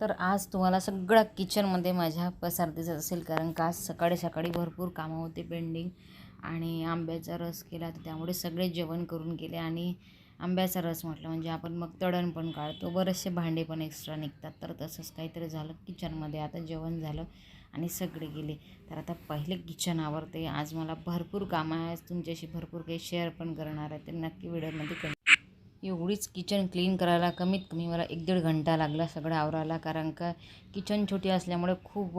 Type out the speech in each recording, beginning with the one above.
तर आज तुम्हाला सगळं किचनमध्ये माझ्या पसार दिसत असेल कारण का आज सकाळी सकाळी भरपूर कामं होते पेंडिंग आणि आंब्याचा रस केला तर त्यामुळे सगळे जेवण करून गेले आणि आंब्याचा रस म्हटलं म्हणजे आपण मग तळण पण काढतो. बरेचसे भांडे पण एक्स्ट्रा निघतात. तर तसंच काहीतरी झालं किचनमध्ये. आता जेवण झालं आणि सगळे गेले. तर आता पहिले किचन आवरते. आज मला भरपूर कामं आहे आज तुमच्याशी भरपूर काही शेअर पण करणार आहे. ते नक्की व्हिडिओमध्ये कं एवढीच किचन क्लीन करायला कमीत कमी मला एक दीड घंटा लागला सगळं आवरायला कारण का किचन छोटी असल्यामुळे खूप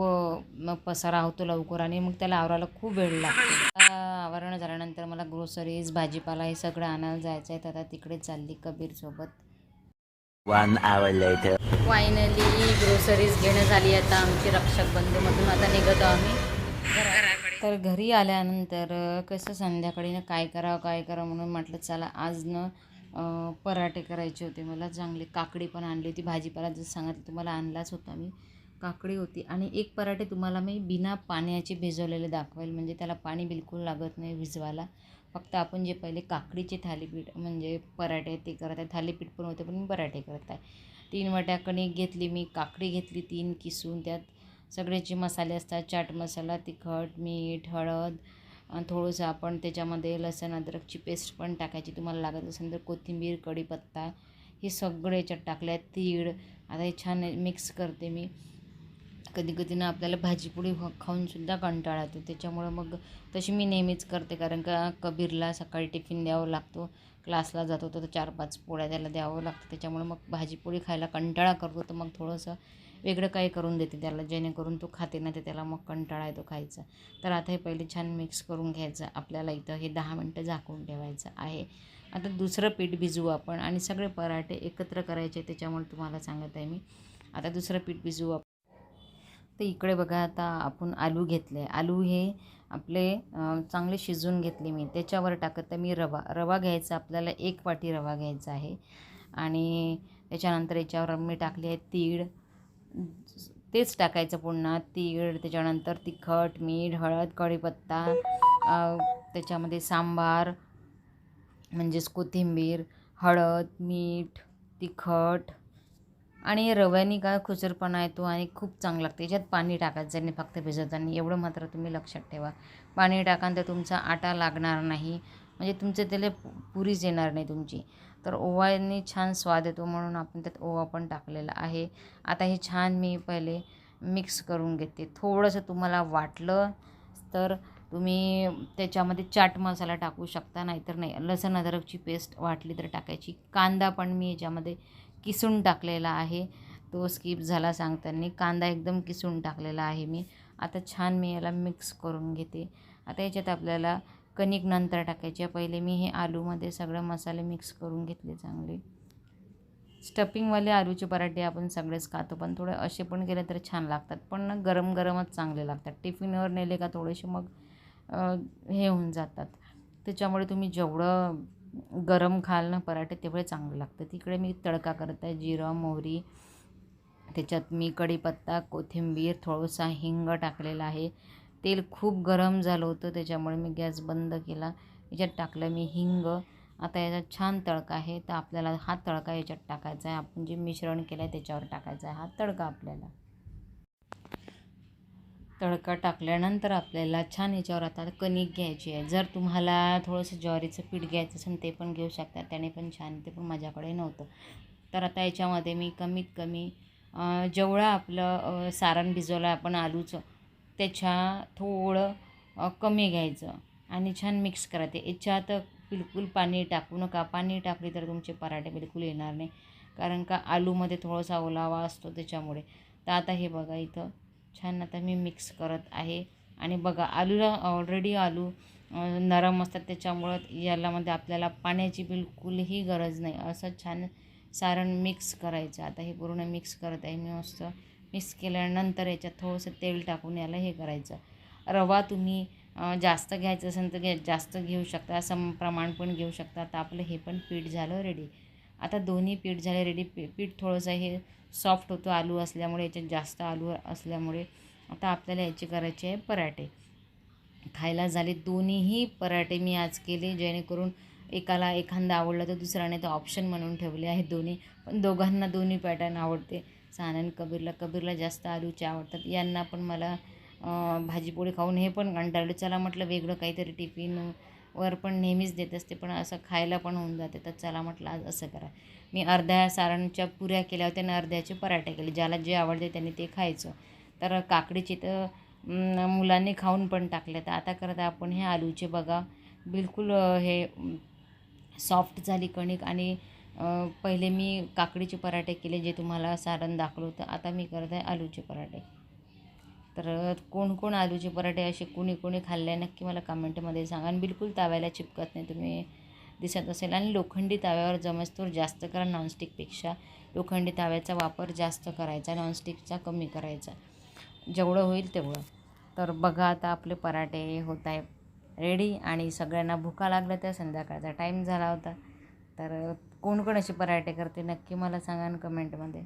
पसारा होतो लवकर आणि मग त्याला आवरायला खूप वेळ लागतो. आवरण झाल्यानंतर मला ग्रोसरीज भाजीपाला हे सगळं आणायला जायचं आहे. तर आता तिकडे चालली कबीरसोबत One hour later. Finally groceries घेणं झाली आता आमची रक्षक बंधूमधून. आता निघतो आम्ही. तर घरी आल्यानंतर कसं संध्याकाळी ना काय करावं काय करावं म्हणून म्हटलं चला आज न पराठे करायचे होते मला. चांगले काकडी पण आणली होती. भाजीपाला जसं सांगितलं तुम्हाला आणलाच होता मी. काकडी होती. आणि एक पराठे तुम्हाला मी बिना पाण्याचे भिजवलेले दाखवेल. म्हणजे त्याला पाणी बिलकुल लागत नाही भिजवायला. फक्त आपण जे पहिले काकडीचे थालीपीठ म्हणजे पराठे ते करत आहे. थालीपीठ पण होते पण मी पराठे करत आहे. तीन वाट्या कणिक घेतली मी. काकडी घेतली तीन किसून. त्यात सगळ्याचे मसाले असतात. चाट मसाला तिखट मीठ हळद थोडंसं आपण त्याच्यामध्ये लसण अद्रकची पेस्ट पण टाकायची तुम्हाला लागत असेल तर कोथिंबीर कढीपत्ता हे सगळं याच्यात टाकलं तीळ आता हे छान मिक्स करते मी. कधी कधी ना आपल्याला भाजीपोळी खाऊनसुद्धा कंटाळा येतो. त्याच्यामुळं मग तशी मी नेहमीच करते. कारण का कबीरला सकाळी टिफिन द्यावं लागतो. क्लासला जातो तर चार पाच पोळ्या त्याला द्यावं लागतं. त्याच्यामुळं मग भाजीपोळी खायला कंटाळा करतो. तर मग थोडंसं वेगळं काही करून देते त्याला. जेणेकरून तो खाते ना ते त्याला मग कंटाळा येतो खायचा. तर आता हे पहिले छान मिक्स करून घ्यायचं. आपल्याला इथं हे दहा मिनटं झाकून ठेवायचं आहे. आता दुसरं पीठ भिजवू आपण. आणि सगळे पराठे एकत्र करायचे त्याच्यामुळे तुम्हाला सांगत आहे मी. आता दुसरं पीठ भिजवू आपण. तर इकडे बघा आता आपण आलू घेतले. आलू हे आपले चांगले शिजवून घेतले मी. त्याच्यावर टाकत आहे मी रवा. रवा घ्यायचा आपल्याला एक वाटी रवा घ्यायचा आहे. आणि त्याच्यानंतर याच्यावर मी टाकली आहे तीळ. तेच टाकायचं पुन्हा. तीळ त्याच्यानंतर तिखट मीठ हळद कढीपत्ता त्याच्यामध्ये सांबार म्हणजेच कोथिंबीर हळद मीठ तिखट आणि रव्याने काय खुचरपणा येतो आणि खूप चांगलं लागतं. याच्यात पाणी टाकायचं नाही फक्त भिजवताना एवढं मात्र तुम्ही लक्षात ठेवा. पाणी टाकान तर तुमचा आटा लागणार नाही. म्हणजे तुमचे त्याला पुरीच येणार नाही तुमची. तर ओवाने छान स्वाद येतो म्हणून आपण त्यात ओवा पण टाकलेला आहे. आता हे छान मी पहिले मिक्स करून घेते. थोडंसं तुम्हाला वाटलं तर तुम्ही त्याच्यामध्ये चाट मसाला टाकू शकता. नाहीतर नाही लसण अदरकची पेस्ट वाटली तर टाकायची. कांदा पण मी याच्यामध्ये किसून टाकलेला आहे. तो स्किप झाला सांगताना कांदा एकदम किसून टाकलेला आहे मी. आता छान मी याला मिक्स करून घेते. आता याच्यात आपल्याला कणिक नंतर टाकायचे पहिले मी हे आलूमध्ये सगळं मसाले मिक्स करून घेतले चांगले. स्टफिंगवाले आलूचे पराठे आपण सगळेच खातो पण थोडे असे पण केले तर छान लागतात. पण गरम गरमच चांगले लागतात. टिफिनवर नेले का थोडेसे मग हे होऊन जातात. त्याच्यामुळे तुम्ही जेवढं गरम खाल ना पराठे तेवढे चांगले लागतं तिकडे मी तडका करत आहे जिरं मोहरी त्याच्यात मी कढीपत्ता कोथिंबीर थोडंसा हिंग टाकलेला आहे. तेल खूप गरम झालं होतं त्याच्यामुळे मी गॅस बंद केला. याच्यात टाकलं मी हिंग. आता याचा छान तडका आहे तर आपल्याला हा तडका याच्यात टाकायचा आहे. आपण जे मिश्रण केलं आहे त्याच्यावर टाकायचा आहे हा तडका आपल्याला. तडका टाकल्यानंतर आपल्याला छान याच्यावर आता कणिक घ्यायची आहे. जर तुम्हाला थोडंसं ज्वारीचं पीठ घ्यायचं असेल ते पण घेऊ शकता. त्याने पण छान ते पण माझ्याकडे नव्हतं. तर आता याच्यामध्ये मी कमीत कमी जेवढं आपलं सारण भिजवलं आपण आलूचं त्याच्या थोडं कमी घ्यायचं आणि छान मिक्स करायचं. याच्यात बिलकुल पाणी टाकू नका. पाणी टाकली तर तुमचे पराठे बिलकुल येणार नाही. कारण का आलूमध्ये थोडासा ओलावा असतो त्याच्यामुळे. तर आता हे बघा इथं. छान आता मी मिक्स करत आहे. आणि बघा आलूला ऑलरेडी आलू नरम असतात. त्याच्यामुळं यालामध्ये आपल्याला पाण्याची बिलकुलही गरज नाही. असं छान सारण मिक्स करायचं. आता हे पूर्ण मिक्स करत आहे. मी मस्त मिक्स केल्यानंतर याच्यात थोडंसं तेल टाकून याला हे करायचं. रवा तुम्ही जास्त घ्यायचं असेल तर घे जास्त घेऊ शकता. सम प्रमाण पण घेऊ शकता. आता आपलं हे पण पीठ झालं रेडी आता दोन्ही पीठ झाले रेडी पी पीठ थोडंसं हे सॉफ्ट होतं आलू असल्यामुळे याच्यात जास्त आलू असल्यामुळे. आता आपल्याला याचे करायचे आहे पराठे. खायला झाले दोन्हीही पराठे मी आज केले जेणेकरून एकाला एखादा आवडला तर दुसऱ्याने तर ऑप्शन म्हणून ठेवले आहे दोन्ही. पण दोघांना दोन्ही पॅटर्न आवडते. सानन कबीरला कबीरला जास्त आलूचे आवडतात. यांना पण मला भाजीपोळी खाऊन हे पण कंटाळलं. चला म्हटलं वेगळं काहीतरी टिफिन वर पण नेहमीच देत असते पण असं खायला पण होऊन जाते. तर चला म्हटलं आज असं करा. मी अर्ध्या सारणच्या पुऱ्या केल्या होत्या आणि अर्ध्याचे पराठे केले. ज्याला जे आवडते त्यांनी ते खायचं. तर काकडीची तर मुलांनी खाऊन पण टाकले तर आता करत आपण हे आलूचे बघा. बिलकुल हे सॉफ्ट झाली कणिक आणि पहिले मी काकडीचे पराठे केले जे तुम्हाला सारण दाखवलं होतं. आता मी करत आहे आलूचे पराठे. तर कोण कोण आलूचे पराठे असे कोणी कोणी खाल्ले नक्की मला कमेंटमध्ये सांगा. आणि बिलकुल ताव्याला चिपकत नाही तुम्ही दिसत असेल. आणि लोखंडी ताव्यावर जमस्तोर जास्त करा नॉनस्टिकपेक्षा लोखंडी ताव्याचा वापर जास्त करायचा नॉनस्टिकचा कमी करायचा. जेवढं होईल तेवढं. तर बघा आता आपले पराठे होत आहे रेडी आणि सगळ्यांना भुका लागल्या त्या संध्याकाळचा टाईम झाला होता. तर कोण कोण असे पराठे करते नक्की मला सांगा ना कमेंटमध्ये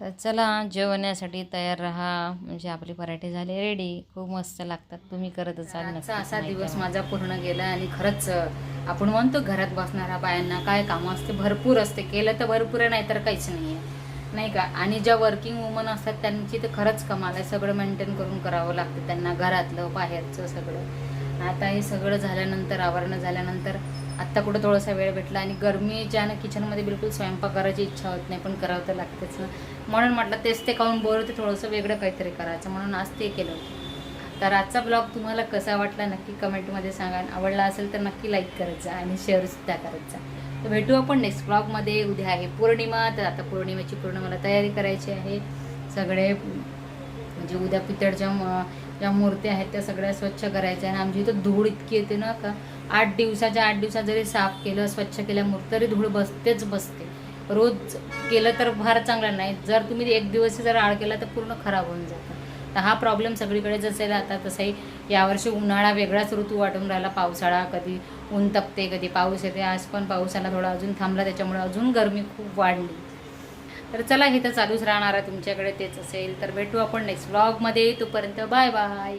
तर चला जेवण्यासाठी तयार राहा. म्हणजे आपले पराठे झाले रेडी खूप मस्त लागतात. तुम्ही करत असाल आजचा असा दिवस. माझा पूर्ण गेला आणि खरंच आपण म्हणतो घरात बसणाऱ्या बायांना काय कामं असते? भरपूर असते. केलं तर भरपूर आहे नाही तर काहीच नाही आहे नाही का? आणि ज्या वर्किंग वुमन असतात त्यांची तर खरंच कमाल आहे. सगळं मेंटेन करून करावं लागतं त्यांना. घरातलं बाहेरचं सगळं. आता हे सगळं झाल्यानंतर आवरणं झाल्यानंतर आत्ता कुठं थोडासा वेळ भेटला आणि गरमीच्यानं किचनमध्ये बिलकुल स्वयंपाक करायची इच्छा होत नाही पण करावं तर लागतेच ना. म्हणून म्हटलं तेच ते खाऊन बोर होते थोडंसं वेगळं काहीतरी करायचं. म्हणून आज ते केलं होतं. तर आजचा ब्लॉग तुम्हाला कसा वाटला नक्की कमेंटमध्ये सांगा. आवडला असेल तर नक्की लाईक करत जा आणि शेअरसुद्धा करत जा. तर भेटू आपण नेक्स्ट ब्लॉगमध्ये. उद्या आहे पौर्णिमा तर आता पौर्णिमेची पूर्ण मला तयारी करायची आहे. सगळे म्हणजे उद्या पितळच्या ज्या मूर्त्या आहेत त्या सगळ्या स्वच्छ करायच्या आणि आमची इथं धूळ इतकी येते ना का? आठ दिवसाच्या आठ दिवसात जरी साफ केलं स्वच्छ केल्या मूर्ती तरी धूळ बसतेच बसते. रोज केलं तर फार चांगलं नाही. जर तुम्ही एक दिवस जर आळ केला तर पूर्ण खराब होऊन जातं. तर हा प्रॉब्लेम सगळीकडे असेल आता तसंही यावर्षी उन्हाळा वेगळाच ऋतू वाटून राहिला. पावसाळा कधी ऊन तपते कधी पाऊस येते. आज पण पाऊस आला थोडा अजून थांबला त्याच्यामुळे अजून गरमी खूप वाढली. तर चला हे तर चालूच राहणार आहे तुमच्याकडे तेच असेल. तर भेटू आपण नेक्स्ट ब्लॉगमध्ये तोपर्यंत बाय बाय.